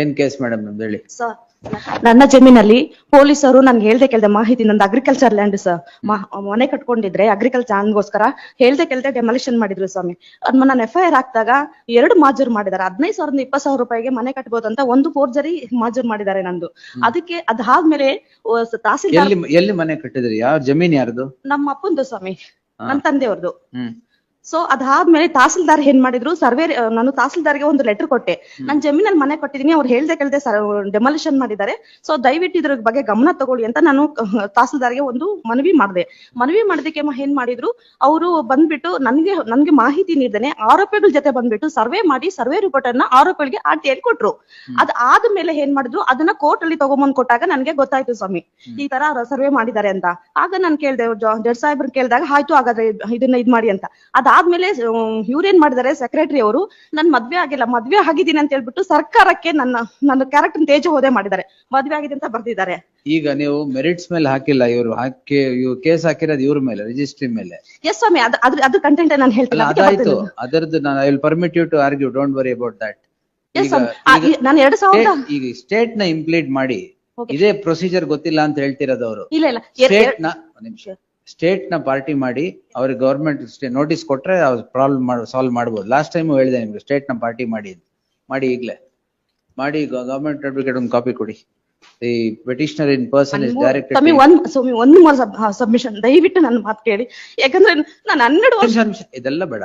ಏನ್ case madam ನಮ್ದು ಹೇಳಿ? ಸರ್ ನನ್ನ ಜಮೀನಲ್ಲಿ ಪೊಲೀಸರು ನನ್ಗೆ ಹೇಳ್ದೆ ಕೇಳ್ದೆ ಮಾಹಿತಿ ನಂದು ಅಗ್ರಿಕಲ್ಚರ್ ಲ್ಯಾಂಡ್ ಸರ್ ಮನೆ ಕಟ್ಕೊಂಡಿದ್ರೆ ಅಗ್ರಿಕಲ್ಚರ್ ಗೋಸ್ಕರ ಹೇಳ್ದೆ ಕೇಳ್ದೆ ಡೆಮಾಲಿಷನ್ ಮಾಡಿದ್ರು ಸ್ವಾಮಿ. ಅದ್ನ ನಾನು ಎಫ್ ಐ ಆರ್ ಹಾಕ್ದಾಗ ಎರಡು ಮಾಜೂರು ಮಾಡಿದ್ದಾರೆ ಹದಿನೈದು ಸಾವಿರದ ಇಪ್ಪತ್ತು ಸಾವಿರ ರೂಪಾಯಿಗೆ ಮನೆ ಕಟ್ಬೋದಂತ ಅಂತ ಒಂದು ಫೋರ್ಜರಿ ಮಾಜೂರು ಮಾಡಿದ್ದಾರೆ ನಂದು. ಅದಕ್ಕೆ ಅದಾದ್ಮೇಲೆ ತಹಸೀಲ್ದಾರ್ ಎಲ್ಲಿ ಮನೆ ಕಟ್ಟಿದ್ರಿ? ಯಾವ ಜಮೀನ್ ಯಾರ್ದು? ನಮ್ಮ ಅಪ್ಪಂದು ಸ್ವಾಮಿ. ನನ್ನ ತಂದೆಯವ್ರದ್ದು ಸೊ ಅದಾದ್ಮೇಲೆ ತಹಸೀಲ್ದಾರ್ ಏನ್ ಮಾಡಿದ್ರು? ಸರ್ವೆ ನಾನು ತಹಸೀಲ್ದಾರ್ಗೆ ಒಂದು ಲೆಟರ್ ಕೊಟ್ಟೆ. ನಾನ್ ಜಮೀನಲ್ಲಿ ಮನೆ ಕೊಟ್ಟಿದ್ದೀನಿ ಅವ್ರು ಹೇಳ್ದೆ ಕೇಳ್ದೆ ಡೆಮಾಲಿಷನ್ ಮಾಡಿದ್ದಾರೆ. ಸೊ ದಯವಿಟ್ಟು ಇದ್ರ ಬಗ್ಗೆ ಗಮನ ತಗೊಳ್ಳಿ ಅಂತ ನಾನು ತಹಸೀಲ್ದಾರ್ಗೆ ಒಂದು ಮನವಿ ಮಾಡಿದೆ. ಮನವಿ ಮಾಡೋದಕ್ಕೆ ಏನ್ ಮಾಡಿದ್ರು? ಅವರು ಬಂದ್ಬಿಟ್ಟು ನನ್ಗೆ ನನ್ಗೆ ಮಾಹಿತಿ ನೀಡಿದಾನೆ ಆರೋಪಿಗಳ ಜೊತೆ ಬಂದ್ಬಿಟ್ಟು ಸರ್ವೆ ಮಾಡಿ ಸರ್ವೆ ರಿಪೋರ್ಟ್ ಅನ್ನ ಆರೋಪಿಗಳಿಗೆ ಆರ್ ಟಿ ಕೊಟ್ರು. ಅದ್ ಆದ್ಮೇಲೆ ಏನ್ ಮಾಡಿದ್ರು? ಅದನ್ನ ಕೋರ್ಟ್ ಅಲ್ಲಿ ತಗೊಂಬಂದ್ ಕೊಟ್ಟಾಗ ನನ್ಗೆ ಗೊತ್ತಾಯ್ತು ಸ್ವಾಮಿ. ಈ ತರ ಸರ್ವೆ ಮಾಡಿದ್ದಾರೆ ಅಂತ. ಆಗ ನಾನು ಕೇಳ್ದೆ ಜಡ್ ಸಾಹೇಬ್ರು ಕೇಳಿದಾಗ ಆಯ್ತು ಹಾಗಾದ್ರೆ ಇದನ್ನ ಇದ್ ಮಾಡಿ ಅಂತ. ಅದಾದ್ಮೇಲೆ ಇವ್ರೇನ್ ಮಾಡಿದ್ದಾರೆ ಸೆಕ್ರೆಟರಿ ಅವರು ನನ್ ಮದ್ವೆ ಆಗಿಲ್ಲ ಮದ್ವೆ ಆಗಿದ್ದೀನಿ ಅಂತ ಹೇಳ್ಬಿಟ್ಟು ಸರ್ಕಾರಕ್ಕೆ ನನ್ನ ನನ್ನ ಕ್ಯಾರೆಕ್ಟರ್ ತೇಜ ಹೋದೆ ಮಾಡಿದ್ದಾರೆ. ಮದ್ವೆ ಆಗಿದೆ ಅಂತ ಬರ್ದಿದ್ದಾರೆ. ಈಗ ನೀವು ಮೆರಿಟ್ಸ್ ಮೇಲೆ ಹಾಕಿಲ್ಲ ಇವರು ಹಾಕಿ ಇವ್ರು ಕೇಸ್ ಹಾಕಿರೋದು ಇವ್ರ ಮೇಲೆ ರಿಜಿಸ್ಟ್ರಿ ಮೇಲೆ. ಎಸ್ ಸ್ವಾಮಿ ಅದ್ ಅದ್ರ ಅದ್ರ ಕಂಟೆಂಟ್ ನಾನು ಹೇಳ್ತೀನಿ ಅದಕ್ಕೆ ಅದಾಯ್ತು. ಅದರದ್ದು ನಾನು I will permit you to argue don't worry about that Yes, ಸ್ವಾಮಿ. ಆ, ಈ- ನಾನು ಎರಡ್ ಸಾವಿರದ ಈಗ ಸ್ಟೇಟ್ನ ಇಂಪ್ಲೀಟ್ ಮಾಡಿ Okay. ಇದೇ ಪ್ರೊಸೀಜರ್ ಗೊತ್ತಿಲ್ಲ ಅಂತ ಹೇಳ್ತಿರೋದು ಅವರು. ಇಲ್ಲ ಇಲ್ಲ. ಎರ್- ಸ್ಟೇಟ್ ಎರ್- ನ ಒಂದ್ ನಿಮಿಷ. ಸ್ಟೇಟ್ನ ಪಾರ್ಟಿ ಮಾಡಿ ಅವ್ರಿಗೆ ಗೌರ್ಮೆಂಟ್ ನೋಟಿಸ್ ಕೊಟ್ರೆ ಪ್ರಾಬ್ಲಮ್ ಸಾಲ್ವ್ ಮಾಡ್ಬೋದು. ಲಾಸ್ಟ್ ಟೈಮ್ ಹೇಳಿದೆ ನಿಮ್ಗೆ ಸ್ಟೇಟ್ನ ಪಾರ್ಟಿ ಮಾಡಿ ಮಾಡಿ ಈಗ್ಲೇ. ಮಾಡಿ ಗವರ್ಮೆಂಟ್ ಅಡ್ವೊಕೇಟ್ ಒಂದು ಕಾಪಿ ಕೊಡಿ. The petitioner in person is direct ಸ್ವಾಮಿ ಒಂದ್ ಸ್ವಾಮಿ ಒಂದು ಸಬ್ಮಿಷನ್ ದಯವಿಟ್ಟು ನನ್ನ ಮಾತು ಕೇಳಿ. ಯಾಕಂದ್ರೆ ನಾನು ಹನ್ನೆರಡು ವರ್ಷ ಇದೆಲ್ಲ ಬೇಡ.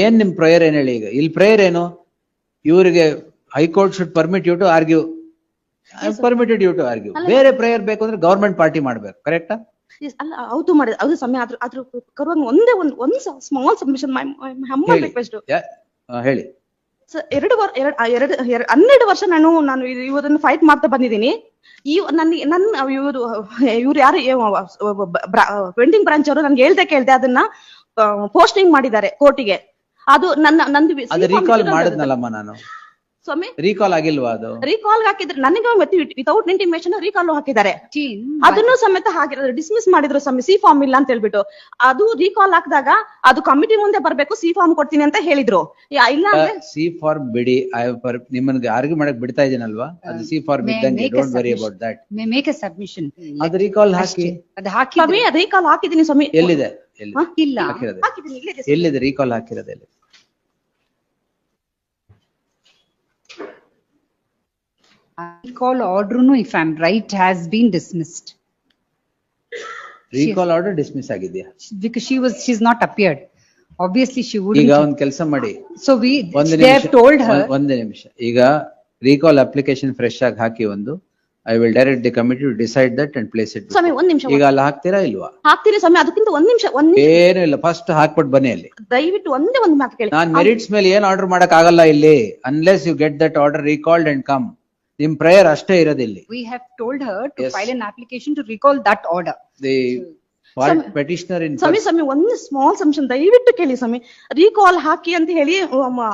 ಏನ್ ನಿಮ್ ಪ್ರೇಯರ್ ಏನ್ ಹೇಳಿ ಈಗ? ಇಲ್ಲಿ ಪ್ರೇಯರ್ ಏನು? ಇವರಿಗೆ high court should permit you to argue permitted you to argue ಬೇರೆ ಪ್ರೇಯರ್ ಬೇಕು ಅಂದ್ರೆ ಗವರ್ಮೆಂಟ್ ಪಾರ್ಟಿ ಮಾಡ್ಬೇಕು. ಕರೆಕ್ಟಾ ಅಲ್ಲ ಹೌದು ಮಾಡಿದ ಅದು ಸಮಯ ಆದ್ರೂ ಅದ್ರ ಕರುವಾಗ ಒಂದೇ ಒಂದು ಒಂದು ಸ್ಮಾಲ್ ಸಬ್ಮಿಷನ್ ಮೈ ರಿಕ್ವೆಸ್ಟ್ ಹೇಳಿ. ಎರಡು ವರ್ ಎರಡು ಎರಡು ಹನ್ನೆರಡು ವರ್ಷ ನಾನು ನಾನು ಇವರನ್ನು ಫೈಟ್ ಮಾಡ್ತಾ ಬಂದಿದ್ದೀನಿ. ಈ ನನ್ ನನ್ ಇವರು ಇವ್ರು ಯಾರು ವೆಂಡಿಂಗ್ ಬ್ರಾಂಚ್ ಅವರು ನನ್ಗೆ ಹೇಳ್ದೆ ಕೇಳ್ದೆ ಅದನ್ನ ಪೋಸ್ಟಿಂಗ್ ಮಾಡಿದ್ದಾರೆ ಕೋರ್ಟಿಗೆ ಅದು ನನ್ನ ನಂದು ನಾನು. ಸ್ವಾಮಿ? ರೀಕಾಲ್ ಆಗಿಲ್ವಾ ಅದು? ರೀಕಾಲ್ ಹಾಕಿದ್ರೆ ನನಗೆ ಮತ್ತೆ ವಿತೌಟ್ ಇಂಟಿಮೇಶನ್ ರೀಕಾಲ್ ಹಾಕಿದ್ದಾರೆ. ಅದನ್ನು ಸಮೇತ ಹಾಕಿರೋದು ಡಿಸ್ಮಿಸ್ ಮಾಡಿದ್ರು ಸ್ವಾಮಿ ಸಿ ಫಾರ್ಮ್ ಇಲ್ಲ ಅಂತ ಹೇಳ್ಬಿಟ್ಟು. ಅದು ರೀಕಾಲ್ ಹಾಕಿದಾಗ ಅದು ಕಮಿಟಿ ಮುಂದೆ ಬರ್ಬೇಕು ಸಿ ಫಾರ್ಮ್ ಕೊಡ್ತೀನಿ ಅಂತ ಹೇಳಿದ್ರು. ಇಲ್ಲ ಅಂದ್ರೆ? ಸಿ ಫಾರ್ಮ್ ಬಿಡಿ. I have ನಿಮ್ಮನ್ ನಿಮ್ಮನ್ಗೆ ಆರ್ಗ್ಯೂ ಮಾಡಕ್ ಬಿಡ್ತಾ ಇದೀನಲ್ವಾ ಅದು ಸಿ ಫಾರ್ಮ್ ಇದ್ದಂಗೆ. Don't worry? About that make a submission ಅದು ರೀಕಾಲ್ ಹಾಕಿ. ಅದು ಹಾಕಿ ಸ್ವಾಮಿ ರೀಕಾಲ್ ಹಾಕಿದೀನಿ ಸ್ವಾಮಿ. ಎಲ್ಲಿದೆ. ಎಲ್ಲಿದೆ? ರೀಕಾಲ್ ಹಾಕಿರೋದು. ಎಲ್ಲಿ Recall order, no, if I'm right, has been dismissed. Recall order dismiss ಆಗಿದ್ಯಾ? Because she was, she's not appeared. Obviously, she ಈಗ ಒಂದು ಕೆಲಸ ಮಾಡಿ. So we they they have ನಿಮಿಷ told her, ಒಂದು ನಿಮಿಷ. ಈಗ ರೀಕಾಲ್ ಅಪ್ಲಿಕೇಶನ್ ಫ್ರೆಶ್ ಆಗಿ ಹಾಕಿ ಒಂದು I will direct the committee to decide that and place it ಸ್ವಾಮಿ ಒಂದು ನಿಮಿಷ ಈಗ ಅಲ್ಲಿ ಹಾಕ್ತೀರಾ ಇಲ್ವಾ? ಹಾಕ್ತೀರಾ ಸಮಯ ಅದಕ್ಕಿಂತ ಒಂದ್ ನಿಮಿಷ ಒಂದ್ ನಿಮಿಷ ಏನು ಇಲ್ಲ. ಫಸ್ಟ್ ಹಾಕ್ಬಿಟ್ಟು ಬನ್ನಿ ಅಲ್ಲಿ. ದಯವಿಟ್ಟು ಒಂದೇ ಒಂದು ಮಾತು ಕೇಳಿ. ನಾನು ಮೆರಿಟ್ಸ್ ಮೇಲೆ ಏನು ಆರ್ಡರ್ ಮಾಡಕ್ ಆಗಲ್ಲ ಇಲ್ಲಿ. Unless you get that order recalled and come ನಿಮ್ ಪ್ರೇಯರ್ ಅಷ್ಟೇ ಇರೋದಿಲ್ಲ. We have told told to file an application to application to recall that order. The petitioner in ಸ್ವಾಮಿ ಸ್ವಾಮಿ ಒಂದು ಸ್ಮಾಲ್ ಸಂಶಯ ದಯವಿಟ್ಟು ಕೇಳಿ ಸ್ವಾಮಿ ರೀಕಾಲ್ ಹಾಕಿ ಅಂತ ಹೇಳಿ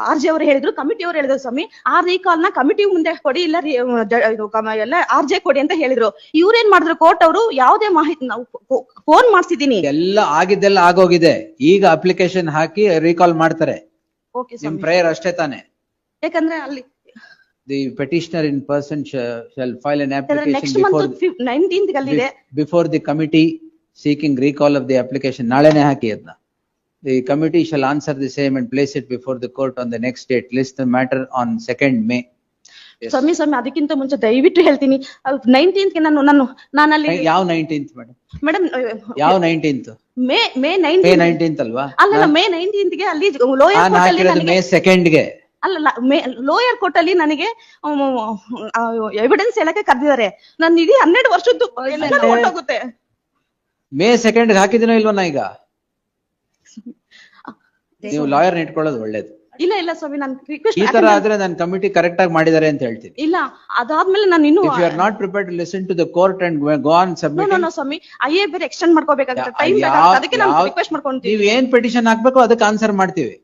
ಆರ್ ಜೆ ಅವರು ಹೇಳಿದ್ರು ಕಮಿಟಿ ಅವರು ಹೇಳಿದ್ರು ಸ್ವಾಮಿ ಆ ರೀಕಾಲ್ನ ಕಮಿಟಿ ಮುಂದೆ ಕೊಡಿ ಇಲ್ಲ re- ಅಹ್, ಜ- ಇದು ಕಮ- ಎಲ್ಲ ಆರ್ ಜೆ ಕೊಡಿ ಅಂತ ಹೇಳಿದ್ರು. ಇವ್ರೇನ್ ಮಾಡಿದ್ರು ಕೋರ್ಟ್ ಅವರು? ಯಾವುದೇ ಮಾಹಿತಿ ನಾವು ಫೋನ್ ಮಾಡ್ಸಿದೀನಿ ಎಲ್ಲ ಆಗಿದ್ದೆಲ್ಲ ಆಗೋಗಿದೆ. ಈಗ ಅಪ್ಲಿಕೇಶನ್ ಹಾಕಿ ರೀಕಾಲ್ ಮಾಡ್ತಾರೆ. ಓಕೆ ನಿಮ್ ಸ್ವಾಮಿ ಪ್ರೇಯರ್ ಅಷ್ಟೇ ತಾನೆ. ಯಾಕಂದ್ರೆ ಅಲ್ಲಿ the petitioner in person shall file an next application before month nineteenth ಅಲ್ಲಿದೆ before the committee seeking recall of the application ನಾಳೆನೆ ಹಾಕಿ ಅದನ್ನ the committee shall answer the same and place it before the court on the next date list the matter on second May ಸ್ವಾಮಿ ಸ್ವಾಮಿ ಅದಕ್ಕಿಂತ ಮುಂಚೆ ದಯವಿಟ್ಟು ಹೇಳ್ತೀನಿ. Nineteenth ನಾನು ನಾನು ನಾನಲ್ಲಿ ಯಾವ ನೈನ್ಟೀನ್ತ್ ಮೇಡಮ್ ಮೇಡಮ್ ಯಾವ nineteenth May May May nineteen nineteenth ಅಲ್ವಾ? ಅಲ್ಲ ಮೇ ನೈನ್ಟೀನ್ತ್ಗೆ ಅಲ್ಲಿ ಲೋಯರ್ ನಾನು ಹಾಕಿರೋದು ಮೇ ಸೆಕೆಂಡ್ಗೆ. ಅಲ್ಲಲ್ಲ ಲೋಯರ್ ಕೋರ್ಟ್ ಅಲ್ಲಿ ನನಗೆ ಎವಿಡೆನ್ಸ್ ಹೇಳಕ್ಕೆ ಕರೆದಿದ್ದಾರೆ. ನನ್ನ ಇಡೀ ಹನ್ನೆರಡು ವರ್ಷದ್ದು ಹೊರ್ಟೋಗುತ್ತೆ ಮೇ ಸೆಕೆಂಡ್ ಹಾಕಿದಿನೋ ಇಲ್ವಾ ನಾ ಈಗ? ನೀವು ಲಾಯರ್ ಇಟ್ಕೊಳ್ಳೋದು ಒಳ್ಳೇದು. ಇಲ್ಲ ಇಲ್ಲ ಸ್ವಾಮಿ ನಾನು ರಿಕ್ವೆಸ್ಟ್ ಈ ತರ ಆದ್ರೆ ನಾನು ಕಮಿಟಿ ಕರೆಕ್ಟ್ ಆಗಿ ಮಾಡಿದ್ದಾರೆ ಅಂತ ಹೇಳ್ತೀನಿ. ಇಲ್ಲ ಅದಾದ್ಮೇಲೆ ನಾನು ಇನ್ನು you are not prepared to listen to the court and go on no submit no Swami IA ಬೇರೆ ಎಕ್ಸ್ಟೆಂಡ್ ಮಾಡ್ಕೋಬೇಕಾಗುತ್ತೆ. ಟೈಮ್ ಬೇಕಾಗುತ್ತೆ. ಅದಕ್ಕೆ ನಾನು ರಿಕ್ವೆಸ್ಟ್ ಮಾಡ್ಕೊಂತೀನಿ ನೀವು ಏನ್ ಪೆಟಿಷನ್ ಹಾಕಬೇಕು ಅದಕ್ಕೆ ಆನ್ಸರ್ ಮಾಡ್ತೀವಿ.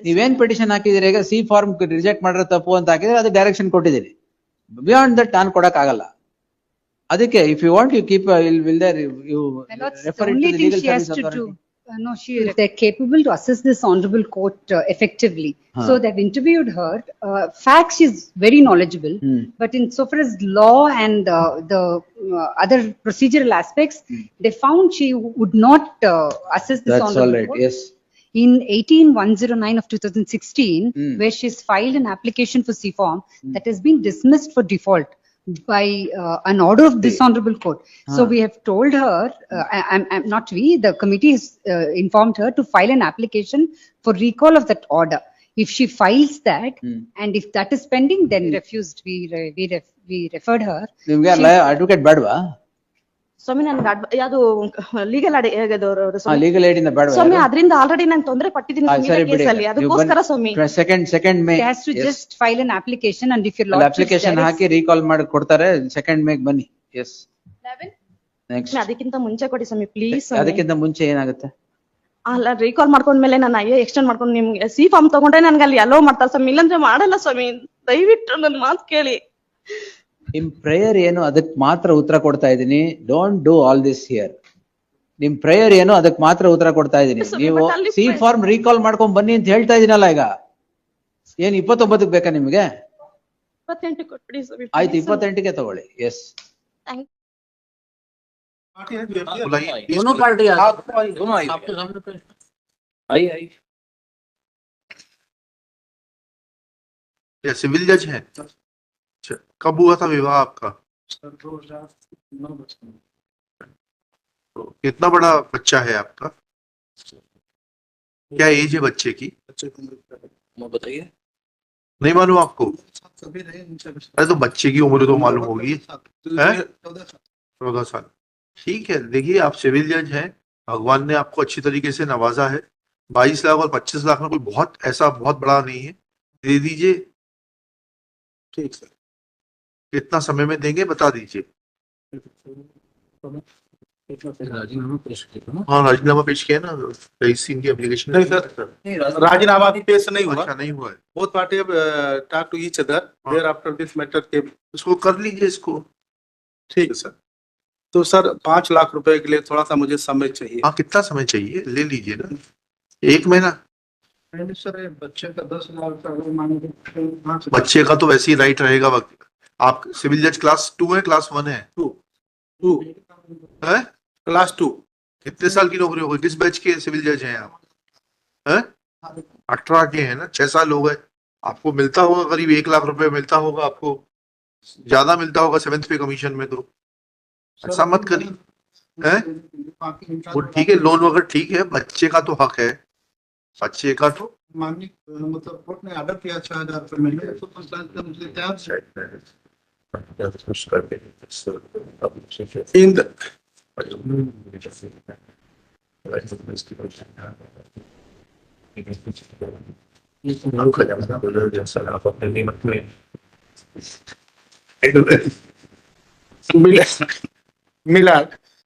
ನೀವೇನ್ ಪೆಟಿಷನ್ ಹಾಕಿದಿರಿ ಈಗ ಸಿ ಫಾರ್ಮ್ ರಿಜೆಕ್ಟ್ ಮಾಡಿರೋ ತಪ್ಪು ಅಂತ ಹಾಕಿದ್ರೆ ಅದು ಡೈರೆಕ್ಷನ್ ಕೊಟ್ಟಿದ್ದೀನಿ ಬಿಯಾಂಡ್ ದಟ್ ನಾನು ಕೊಡಕ್ ಆಗಲ್ಲ ಅದಕ್ಕೆ if you want you keep will will there you My lords, the refer it only to thing legal she has service to do, Uh, no, she, they're capable to assess this honorable court uh, effectively. So Huh. they've interviewed her. Uh, facts, she's very knowledgeable. Hmm. But in so far as law and uh, the uh, other procedural aspects, they found she would not uh, assess this That's all honorable right, court. yes. In 18109 of 2016, Hmm. where she's filed an application for C-form that has been dismissed for default by uh, an order of this honorable court. So Ah. we have told her, uh, I- I'm, I'm not we, the committee has uh, informed her to file an application for recall of that order. If she files that, Hmm. and if that is pending, then refused, we, re- we, ref- we referred her. ನಿಮ್ಗೆ advocate ಬೇಡವಾ ಸ್ವಾಮಿ ನನ್ಗೆ ಅಡ್ವ ಯಾವುದು legal ಅಡಿ ಹೇಗದು ಹಾ legal aid ಇಂದ ಬೇಡ ಸ್ವಾಮಿ ಅದರಿಂದ already ನಾನು ತೊಂದರೆ ಪಟ್ಟಿದ್ದೀನಿ ಹಾ, ಸಂಗೀತ ಸರಿ ಬಿಡಿ. ಕೇಸಲ್ಲಿ ಅದಕ್ಕೋಸ್ಕರ ಸ್ವಾಮಿ. Second second May She has to just file an application and if your lordship application hockey recall ಮಾಡಿ ಕೊಡ್ತಾರೆ. ಸೆಕೆಂಡ್ ಮೇಗ್ ಬನ್ನಿ. ಎಸ್ ನೆಕ್ಸ್ಟ್ ಸ್ವಾಮಿ, ಅದಕ್ಕಿಂತ ಮುಂಚೆ ಕೊಡಿ ಸ್ವಾಮಿ ಪ್ಲೀಸ್ ಅದಕ್ಕಿಂತ ಮುಂಚೆ ಏನಾಗುತ್ತೆ? ಅಲ್ಲ ರೀಕಾಲ್ ಮಾಡ್ಕೊಂಡ್ಮೇಲೆ ನಾನು ಅಯ್ಯೋ ಎಕ್ಸ್ಟೆಂಡ್ ಮಾಡ್ಕೊಂಡು ನಿಮ್ಗೆ ಸಿ ಫಾರ್ಮ್ ತಗೊಂಡ್ರೆ ನನ್ಗೆ ಅಲ್ಲಿ ಅಲೋ ಮಾಡ್ತಾರೆ ಸ್ವಾಮಿ. ಇಲ್ಲಾಂದ್ರೆ ಮಾಡಲ್ಲ ಸ್ವಾಮಿ. ದಯವಿಟ್ಟು ನನ್ನ ಮಾತು ಕೇಳಿ. ನಿಮ್ ಪ್ರೇಯರ್ ಏನು ಅದಕ್ ಮಾತ್ರ ಉತ್ತರ ಕೊಡ್ತಾ ಇದೀನಿ don't do all this here ನಿಮ್ ಪ್ರೇಯರ್ ಏನು ಅದಕ್ ಮಾತ್ರ ಉತ್ತರ ಕೊಡ್ತಾ ಇದೀನಿ Yes, sir, ನೀವು but ಅಲ್ಲಿ ಸಿ prayer- ಫಾರ್ಮ್ ರೀಕಾಲ್ ಮಾಡ್ಕೊಂಡ್ ಬನ್ನಿ ಅಂತ ಹೇಳ್ತಾ ಇದೀನಲ್ಲ ಈಗ ಏನ್ ಇಪ್ಪತ್ತೊಂಬತ್ತಕ್ ಬೇಕಾ ನಿಮ್ಗೆ ಇಪ್ಪತ್ತೆಂಟು ಕೊಟ್ಬಿಡಿ ಸ್ವಾಮಿ ಆಯ್ತು please ಸ್ವಾಮಿ. ಇಪ್ಪತ್ತೆಂಟಕ್ಕೆ ತಗೊಳ್ಳಿ ಎಸ್ Thank- दोनों पार्टी आ दोनों आई आपके सामने पे आई आई या सिविल जज है अच्छा, कब हुआ था विवाह आपका तो कितना बड़ा बच्चा है आपका क्या एज है बच्चे की बताइए नहीं मालूम आपको अरे तो बच्चे की उम्र तो मालूम होगी चौदह साल ठीक है देखिए आप सिविल जज हैं भगवान ने आपको अच्छी तरीके से नवाजा है बाईस लाख और पच्चीस लाख में कोई बहुत ऐसा बहुत बड़ा नहीं है दे दीजिए ठीक सर कितना समय में देंगे बता दीजिए। राजीनामा पेश किया ना? हाँ राजीनामा पेश किया ना रईस की एप्लीकेशन नहीं, सर। राजीनामा अभी पेश नहीं हुआ। अच्छा नहीं हुआ है। both party have uh, talked to each other हाँ। thereafter this matter इसको कर लीजिए इसको। ठीक है सर। तो सर पाँच लाख रुपए के लिए थोड़ा सा मुझे समय चाहिए। हाँ कितना समय चाहिए? ले लीजिए ना। एक महीना। सर बच्चे का दस लाख बच्चे का तो वैसे ही राइट रहेगा वक्त। आप सिविल जज क्लास टू है क्लास वन है? टू है? Class two. कितने साल की नौकरी होगी किस बैच के सिविल जज हैं आप? हैं? अठारह के हैं ना? छह साल हो गए। आपको मिलता होगा करीब एक लाख रुपए मिलता होगा आपको। ज़्यादा मिलता होगा सेवेंथ पे कमीशन में तो। ऐसा मत करिए। हैं? वो ठीक है लोन वगैरह ठीक है बच्चे का तो हक है। बच्चे का तो। माननीय मतलब कोर्ट ने ऑर्डर किया छह हज़ार रुपए महीने तो इन द मिला मिला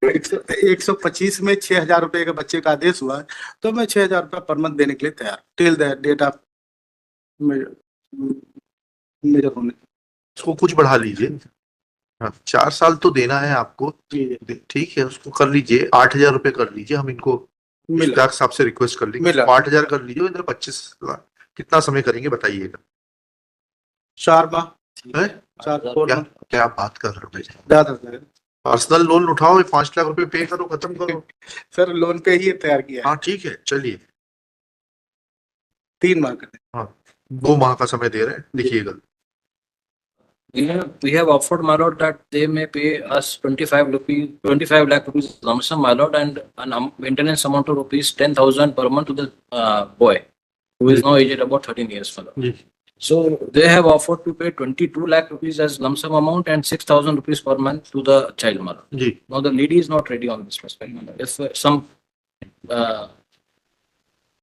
एक सौ पच्चीस में छह हज़ार रुपए के बच्चे का आदेश हुआ है तो मैं छह हज़ार रुपया पर मंथ देने के लिए तैयार। Till the date of major होने उसको कुछ बढ़ा लीजिए। हाँ चार साल तो देना है आपको। ठीक है उसको कर लीजिए। आठ हज़ार रुपए कर लीजिए हम इनको साहब से रिक्वेस्ट कर लेंगे। आठ हज़ार कर लीजिए इधर पच्चीस लाख कितना समय करेंगे बताइएगा। चार माह? क्या बात कर रहे हो? पर्सनल लोन उठाओ पाँच लाख रुपए पे करो खत्म करो। सर लोन पे ही तैयार किया हाँ। ठीक है चलिए। तीन माह का हाँ दो माह का समय दे रहे हैं लिखिएगा। We have we have offered my lord that they may pay us twenty five rupees twenty five lakh rupees lump sum my lord and an um, maintenance amount of rupees ten thousand per month to the uh, boy who is now aged about thirteen years my lord. Yes. So they have offered to pay twenty two lakh rupees as lump sum amount and six thousand rupees per month to the child my lord. Ji Now the lady is not ready on this prospect. my lord. If uh, some uh,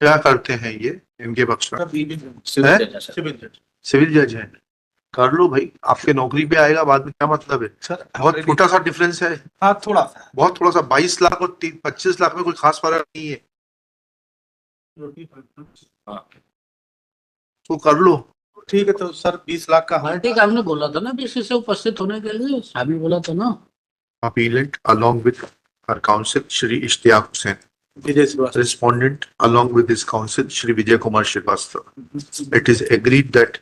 क्या करते हैं ये इनके पक्ष में civil हैं? judge, sir. Civil जज civil जज हैं कर लो भाई आपके नौकरी पे आएगा बाद में क्या मतलब है? सर बहुत छोटा सा डिफरेंस है। हाँ थोड़ा सा। बहुत थोड़ा सा बाईस लाख और पच्चीस लाख में कोई खास फ़र्क नहीं है। हाँ. तो कर लो। ठीक है तो सर बीस लाख का हम पार्टी का हमने बोला था ना बीसी से उपस्थित होने के लिए साहब बोला था ना। Appellant along with our counsel Shri Ishtiyaq Hussain Vijay Srivastava. Respondent along with his counsel, Shri Vijay Kumar Srivastava. It is agreed that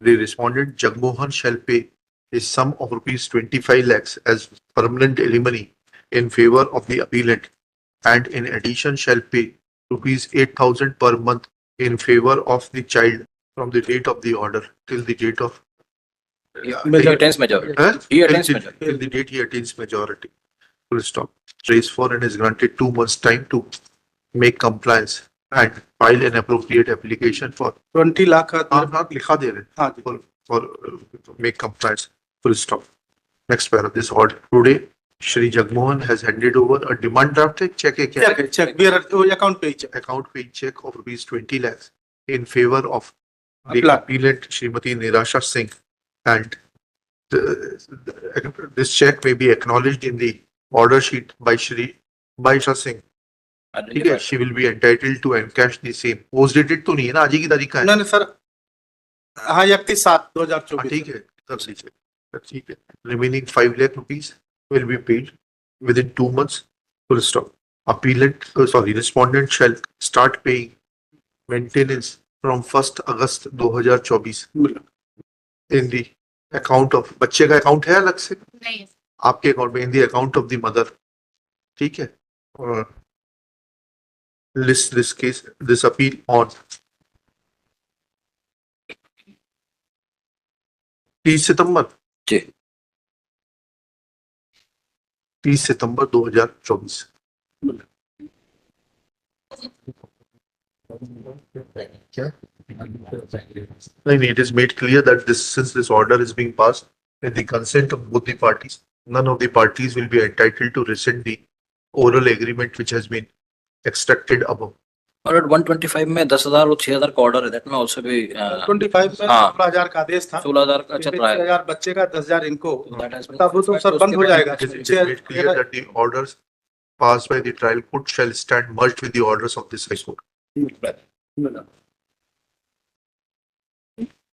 the respondent Jagmohan shall pay a sum of rupees twenty-five lakhs as permanent alimony in favor of the appellant and in addition shall pay rupees eight thousand per month in favor of the child from the date of the order till the date of He he attains majority. Huh? He attains Till the- majority. Till the date he attains majority. Full stop. Raise for and is granted two months' time to make compliance and file an appropriate application for. Twenty lakh का आप आप लिखा दे रहे हैं. हाँ जी For, for uh, make compliance. Full stop. Next para. This order today, Shri Jagmohan has handed over a demand draft है check है क्या? चेक है चेक बियर अकाउंट पे ही check Account paying check of rupees twenty lakhs in favor of the Apply. appellant Srimati Nirasha Singh and the, the- this check may be acknowledged in the order sheet by Shri Baisha Singh. ठीक है she will be entitled to encash the same post dated तो नहीं है ना आज की तारीख का है। नहीं सर। हाँ ये इकतीस सात दो हज़ार हाँ, चौबीस ठीक है। सब सही है ठीक है। Remaining five lakh rupees will be paid within two months full stop appellant sorry respondent shall start paying maintenance from first August 2024 in the account of बच्चे का अकाउंट है अलग से? नहीं आपके अकाउंट में in the account of the mother ठीक है? और List this case this appeal on तीस सितंबर जी। तीस सितंबर 2024 क्या नहीं नहीं it is made clear that this since this order is being passed with the consent of both the parties none of the parties will be entitled to rescind the oral agreement which has been extracted above और 125 में 10000 और 6000 का order है that में also भी 125 में का आदेश था। 16000 का अच्छा 16000 बच्चे का 10000 इनको। तब तो सर बंद हो जाएगा। That the orders passed by the trial court shall stand merged with the orders of this high court ठीक है